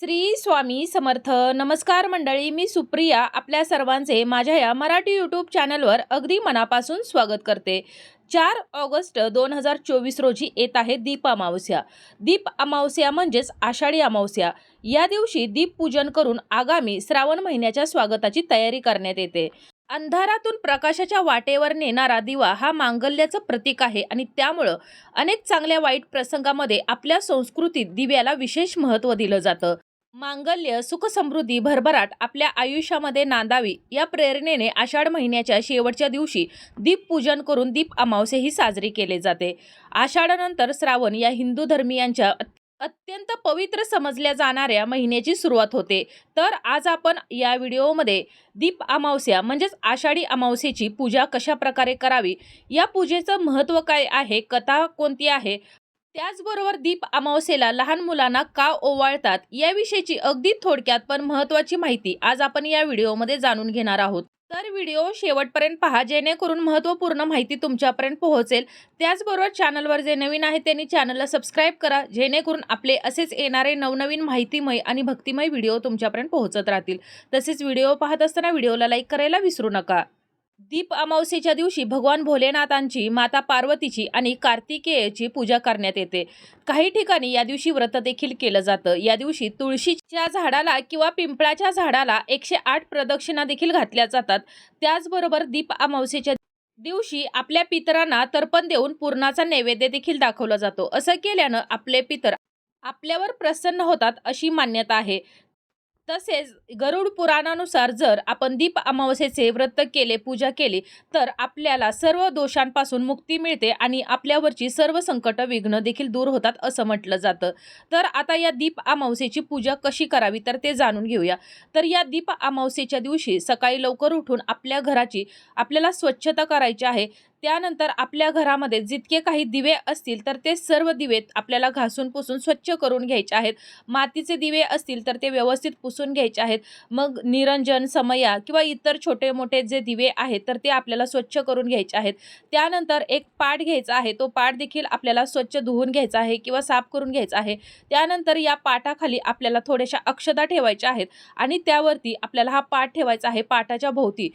श्री स्वामी समर्थ. नमस्कार मंडळी मी सुप्रिया आपल्या सर्वांचे माझ्या या मराठी यूट्यूब चॅनलवर अगदी मनापासून स्वागत करते. चार ऑगस्ट दोन हजार चोवीस रोजी येत आहे दीप अमावस्या. दीप अमावस्या म्हणजेच आषाढी अमावस्या. या दिवशी दीपपूजन करून आगामी श्रावण महिन्याच्या स्वागताची तयारी करण्यात येते. अंधारातून प्रकाशाच्या वाटेवर नेणारा दिवा हा मांगल्याचं प्रतीक आहे आणि त्यामुळं अनेक चांगल्या वाईट प्रसंगामध्ये आपल्या संस्कृतीत दिव्याला विशेष महत्त्व दिलं जातं. मांगल्य सुख समृद्धी भरभराट आपल्या आयुष्यामध्ये नांदावी. या प्रेरणेने आषाढ महिन्याच्या शेवटच्या दिवशी दीपपूजन करून दीप अमावस्या ही साजरी केले जाते. आषाढानंतर श्रावण या हिंदू धर्मियांच्या अत्यंत पवित्र समजल्या जाणाऱ्या महिन्याची सुरुवात होते. तर आज आपण या व्हिडिओमध्ये दीप अमावस्या म्हणजेच आषाढी अमावस्येची पूजा कशा प्रकारे करावी? या पूजेचं महत्त्व काय आहे? कथा कोणती आहे? त्याचबरोबर दीप अमावस्येला लहान मुलांना का ओवाळतात याविषयीची अगदी थोडक्यात पण महत्त्वाची माहिती आज आपण या व्हिडिओमध्ये जाणून घेणार आहोत. तर व्हिडिओ शेवटपर्यंत पहा जेणेकरून महत्त्वपूर्ण माहिती तुमच्यापर्यंत पोहोचेल. त्याचबरोबर चॅनलवर जे नवीन आहे त्यांनी चॅनलला सबस्क्राईब करा जेणेकरून आपले असेच येणारे नवनवीन माहितीमय आणि भक्तिमय व्हिडिओ तुमच्यापर्यंत पोहोचत राहतील. तसेच व्हिडिओ पाहत असताना व्हिडिओला लाईक करायला विसरू नका. दीप अमावस्येच्या दिवशी भगवान भोलेनाथांची माता पार्वतीची आणि कार्तिकेयची पूजा करण्यात येते. काही ठिकाणी या दिवशी व्रत देखील केलं जातं. या दिवशी तुळशीच्या झाडाला किंवा पिंपळाच्या झाडाला एकशे आठ प्रदक्षिणा देखील घातल्या जातात. त्याचबरोबर दीप अमावस्येच्या दिवशी आपल्या पितरांना तर्पण देऊन पूर्णाचा नैवेद्य देखील दाखवला जातो. असं केल्यानं आपले पितर आपल्यावर प्रसन्न होतात अशी मान्यता आहे. तसेच गरुड पुराणानुसार जर आपण दीप अमावस्येचे व्रत केले पूजा केली तर आपल्याला सर्व दोषांपासून मुक्ती मिळते आणि आपल्यावरची सर्व संकट विघ्न देखील दूर होतात असं म्हटलं जातं. तर आता या दीप अमावस्येची पूजा कशी करावी तर ते जाणून घेऊया. तर या दीप अमावस्येच्या दिवशी सकाळी लवकर उठून आपल्या घराची आपल्याला स्वच्छता करायची आहे. त्यानंतर आपल्या घरामध्ये जितके काही दिवे असतील तर ते सर्व दिवे आपल्याला घासून पुसून स्वच्छ करून घ्यायचे आहेत. मातीचे दिवे असतील तर ते व्यवस्थित पुसून घ्यायचे आहेत. मग निरंजन समया किंवा इतर छोटे मोठे जे दिवे आहेत तर ते आपल्याला स्वच्छ करून घ्यायचे आहेत. त्यानंतर एक पाट घ्यायचा आहे. तो पाट देखील आपल्याला स्वच्छ धुवून घ्यायचा आहे किंवा साफ करून घ्यायचा आहे. त्यानंतर या पाटाखाली आपल्याला थोड्याशा अक्षदा ठेवायच्या आहेत आणि त्यावरती आपल्याला हा पाट ठेवायचा आहे पाटाच्या भोवती.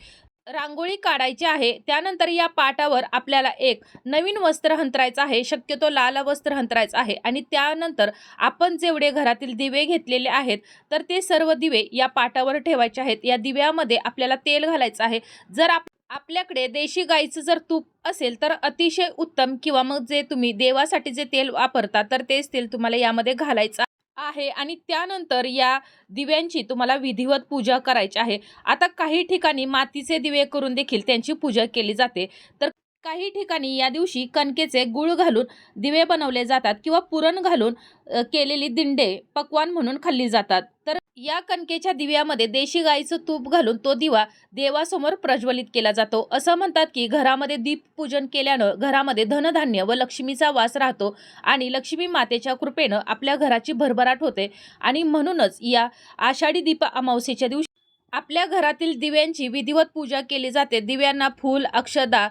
रांगोळी काढायची आहे. त्यानंतर या पाटावर आपल्याला एक नवीन वस्त्र हंतरायचं आहे. शक्यतो लाल वस्त्र हंतरायचं आहे. आणि त्यानंतर आपण जेवढे घरातील दिवे घेतलेले आहेत तर ते सर्व दिवे या पाटावर ठेवायचे आहेत. या दिव्यामध्ये आपल्याला तेल घालायचं आहे. जर आप आपल्याकडे देशी गाईचं जर तूप असेल तर अतिशय उत्तम किंवा मग जे तुम्ही देवासाठी जे तेल वापरता तर तेच तेल तुम्हाला यामध्ये घालायचं आहे आणि त्यानंतर या दिव्यांची तुम्हाला विधिवत पूजा करायची आहे. आता काही ठिकाणी मातीचे दिवे करून देखील त्यांची पूजा केली जाते. तर काही ठिकाणी या दिवशी कणकेचे गुळ घालून दिवे बनवले जातात किंवा पुरण घालून केलेली दिंडे पक्वान म्हणून खाल्ली जातात. तर या कणकेच्या दिव्यामध्ये देशी गाईचं तूप घालून तो दिवा देवासमोर प्रज्वलित केला जातो. असं म्हणतात की घरामध्ये दीप पूजन केल्यानं घरामध्ये धनधान्य व लक्ष्मीचा वास राहतो आणि लक्ष्मी मातेच्या कृपेनं आपल्या घराची भरभराट होते. आणि म्हणूनच या आषाढी दीप अमावस्येच्या दिवशी आपल्या घरातील दिव्यांची विधिवत पूजा केली जाते. दिव्यांना फूल अक्षदा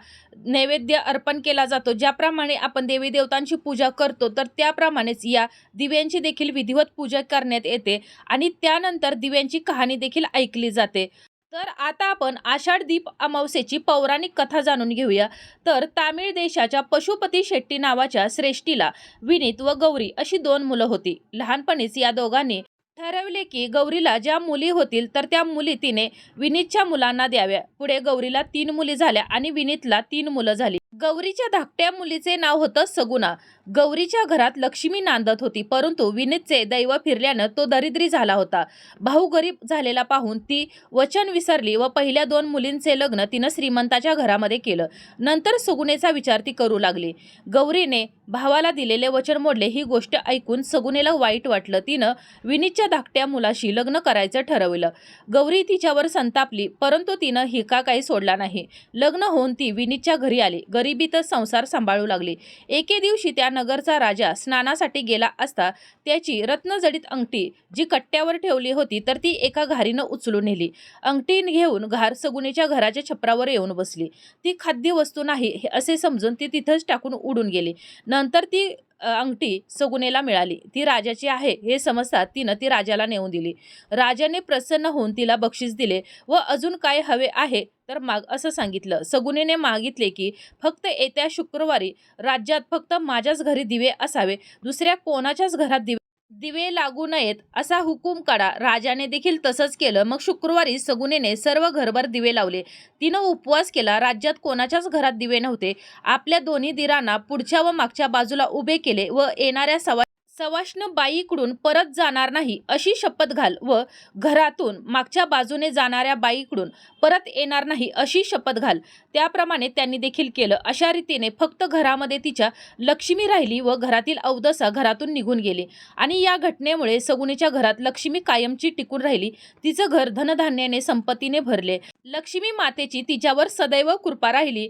नैवेद्य अर्पण केला जातो. ज्याप्रमाणे आपण देवी देवतांची पूजा करतो तर त्याप्रमाणेच या दिव्यांची देखील विधिवत पूजा करण्यात येते आणि त्यानंतर दिव्यांची कहाणी देखील ऐकली जाते. तर आता आपण आषाढ दीप अमावस्येची पौराणिक कथा जाणून घेऊया. तर तामिळ देशाच्या पशुपती शेट्टी नावाच्या श्रेष्ठीला विनीत व गौरी अशी दोन मुलं होती. लहानपणीच या दोघांनी ठरवले की गौरीला ज्या मुली होतील तर त्या मुली तिने विनीतच्या मुलांना द्याव्या. पुढे गौरीला तीन मुली झाल्या आणि विनीतला तीन मुलं झाली. गौरीच्या धाकट्या मुलीचे नाव होतं सगुणा. गौरीच्या घरात लक्ष्मी नांदत होती परंतु विनीतचे दैव फिरल्यानं तो दरिद्री झाला होता. भाऊ गरीब झालेला पाहून ती वचन विसरली व पहिल्या दोन मुलींचे लग्न तिनं श्रीमंताच्या घरामध्ये केलं. नंतर सगुणेचा विचार ती करू लागली. गौरीने भावाला दिलेले वचन मोडले ही गोष्ट ऐकून सगुनेला वाईट वाटलं. तिनं विनीतच्या धाकट्या मुलाशी लग्न करायचं ठरवलं. गौरी तिच्यावर संतापली परंतु तिनं हिका काही सोडला नाही. लग्न होऊन ती विनीतच्या घरी आली. गरिबीतच संसार सांभाळू लागली. एके दिवशी त्या नगरचा राजा स्नानासाठी गेला असता त्याची रत्नजडित अंगठी जी कट्ट्यावर ठेवली होती तर ती एका घारीनं उचलून नेली. अंगठी घेऊन घार सगुनीच्या घराच्या छपरावर येऊन बसली. ती खाद्य वस्तू नाही हे असे समजून ती तिथंच टाकून उडून गेली. नंतर ती अंगठी सगुनेला मिळाली. ती राजाची आहे हे समजतात तिनं ती राजाला नेऊन दिली. राजाने प्रसन्न होऊन तिला बक्षीस दिले व अजून काय हवे आहे तर माग असं सांगितलं. सगुनेने मागितले की फक्त येत्या शुक्रवारी राज्यात फक्त माझ्याच घरी दिवे असावे दुसऱ्या कोणाच्याच घरात दिवे दिवे लागू नयेत असा हुकूम काढा. राजाने देखील तसंच केलं. मग शुक्रवारी सगुनेने सर्व घरभर दिवे लावले. तिनं उपवास केला. राज्यात कोणाच्याच घरात दिवे नव्हते. आपल्या दोन्ही दिरांना पुढच्या व मागच्या बाजूला उभे केले व येणाऱ्या सवा सवाष्ण बाईकडून परत जाणार नाही अशी शपथ घाल व घरातून मागच्या बाजूने जाणाऱ्या बाईकडून परत येणार नाही अशी शपथ घाल. त्याप्रमाणे त्यांनी देखील केलं. अशा रीतीने फक्त घरामध्ये तिच्या लक्ष्मी राहिली व घरातील अवदसा घरातून निघून गेली. आणि या घटनेमुळे सगुनीच्या घरात लक्ष्मी कायमची टिकून राहिली. तिचं घर धनधान्याने संपत्तीने भरले. लक्ष्मी मातेची तिच्यावर सदैव कृपा राहिली.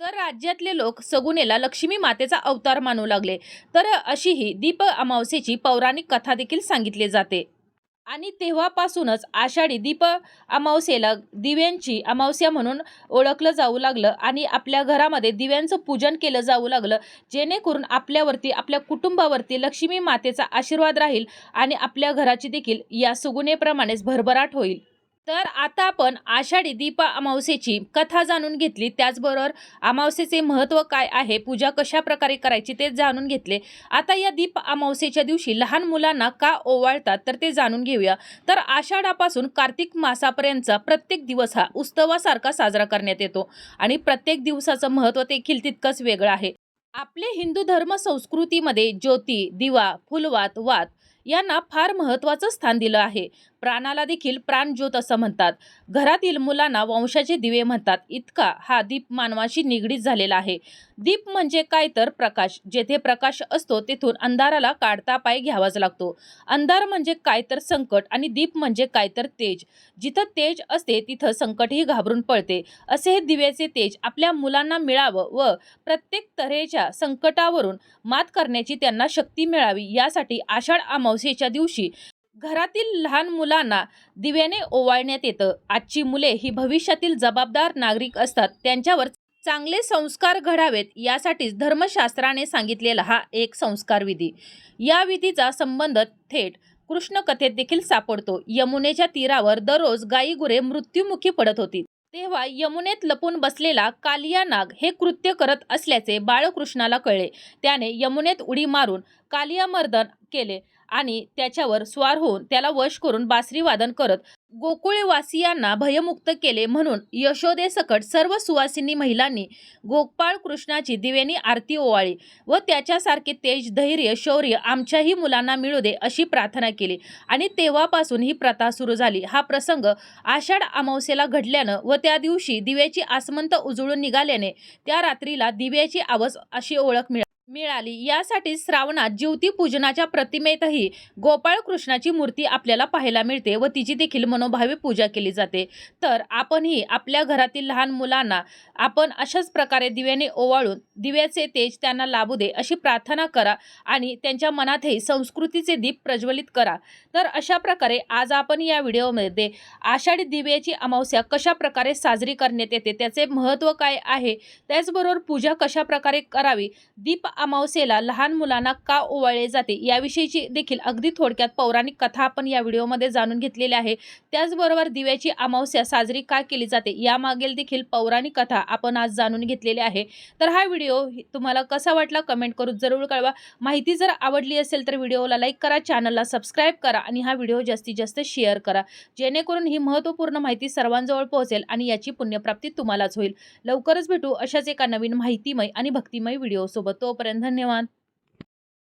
तर राज्यातले लोक सगुनेला लक्ष्मी मातेचा अवतार मानू लागले. तर अशी ही दीप अमावस्येची पौराणिक कथा देखील सांगितली जाते. आणि तेव्हापासूनच आषाढी दीप अमावस्येला दिव्यांची अमावस्या म्हणून ओळखलं जाऊ लागलं आणि आपल्या घरामध्ये दिव्यांचं पूजन केलं जाऊ लागलं. जेणेकरून आपल्यावरती आपल्या कुटुंबावरती लक्ष्मी मातेचा आशीर्वाद राहील आणि आपल्या घराची देखील या सुगुणेप्रमाणेच भरभराट होईल. तर आता आपण आषाढी दीप अमावस्येची कथा जाणून घेतली. त्याचबरोबर अमावस्येचे महत्त्व काय आहे पूजा कशा प्रकारे करायची ते जाणून घेतले. आता या दीप अमावस्येच्या दिवशी लहान मुलांना का ओवाळतात तर ते जाणून घेऊया. तर आषाढापासून कार्तिक मासापर्यंतचा प्रत्येक दिवस हा उत्सवासारखा साजरा करण्यात येतो आणि प्रत्येक दिवसाचं महत्त्व देखील तितकंच वेगळं आहे. आपले हिंदू धर्म संस्कृतीमध्ये ज्योती दिवा फुलवात वात यांना फार महत्त्वाचं स्थान दिलं आहे. प्राणाला देखील प्राणज्योत असं म्हणतात. घरातील मुलांना वंशाचे दिवे म्हणतात. इतका हा दीप मानवाशी निगडीत झालेला आहे. दीप म्हणजे काय तर प्रकाश. जेथे प्रकाश असतो तेथून अंधाराला काढता पाय घ्यावाच लागतो. अंधार म्हणजे काय तर संकट आणि दीप म्हणजे काय तर तेज. जिथं तेज असते तिथं संकटही घाबरून पळते असे हे दिव्याचे तेज आपल्या मुलांना मिळावं व प्रत्येक तऱ्हेच्या संकटावरून मात करण्याची त्यांना शक्ती मिळावी यासाठी आषाढ अमावस्येच्या दिवशी घरातील लहान मुलांना दिव्याने ओवाळण्यात येतं. आजची मुले ही भविष्यातील जबाबदार नागरिक असतात. त्यांच्यावर चांगले संस्कार घडावेत यासाठीच धर्मशास्त्राने सांगितलेला हा एक संस्कार विधी. या विधीचा संबंध थेट कृष्ण कथेत देखील सापडतो. यमुनेच्या तीरावर दररोज गायी गुरे मृत्युमुखी पडत होती. तेव्हा यमुनेत लपून बसलेला कालिया नाग हे कृत्य करत असल्याचे बाळकृष्णाला कळले. त्याने यमुनेत उडी मारून कालियामर्दन केले. आणि त्याच्यावर स्वार होऊन त्याला वश करून बासरी वादन करत गोकुळवासियांना भयमुक्त केले म्हणून यशोदेसकट सर्व सुवासिनी महिलांनी गोपाळ कृष्णाची दिव्यानी आरती ओवाळी व त्याच्यासारखे तेज धैर्य शौर्य आमच्याही मुलांना मिळू दे अशी प्रार्थना केली. आणि तेव्हापासून ही प्रथा सुरू झाली. हा प्रसंग आषाढ अमावस्येला घडल्यानं व त्या दिवशी दिव्याची आसमंत उजळून निघाल्याने त्या रात्रीला दिव्याची आवस अशी ओळख मिळाली. मिळाली. यासाठी श्रावणात ज्योती पूजनाच्या प्रतिमेतही गोपाळ कृष्णाची मूर्ती आपल्याला पाहायला मिळते व तिची देखील मनोभावी पूजा केली जाते. तर आपणही आपल्या घरातील लहान मुलांना आपण अशाच प्रकारे दिव्याने ओवाळून दिव्याचे तेज त्यांना लाभू दे अशी प्रार्थना करा आणि त्यांच्या मनातही संस्कृतीचे दीप प्रज्वलित करा. तर अशा प्रकारे आज आपण या व्हिडिओमध्ये आषाढी दिव्याची अमावस्या कशा प्रकारे साजरी करण्यात येते त्याचे महत्त्व काय आहे त्याचबरोबर पूजा कशा प्रकारे करावी दीप अमावस्येला लहान मुलांना का ओवाळले जाते याविषयीची देखील अगदी थोडक्यात पौराणिक कथा आपण या व्हिडिओमध्ये जाणून घेतलेली आहे. त्याचबरोबर दिव्याची अमावस्या साजरी का केली जाते यामागील देखील पौराणिक कथा आपण आज जाणून घेतलेली आहे. तर हा व्हिडिओ तुम्हाला कसा वाटला कमेंट करून जरूर कळवा. माहिती जर आवडली असेल तर व्हिडिओला लाईक करा चॅनलला सबस्क्राईब करा आणि हा व्हिडिओ जास्तीत जास्त शेअर करा. जेणेकरून ही महत्त्वपूर्ण माहिती सर्वांजवळ पोहोचेल आणि याची पुण्यप्राप्ती तुम्हालाच होईल. लवकरच भेटू अशाच एका नवीन माहितीमय आणि भक्तिमय व्हिडिओसोबत. तोपर्यंत धन्यवाद.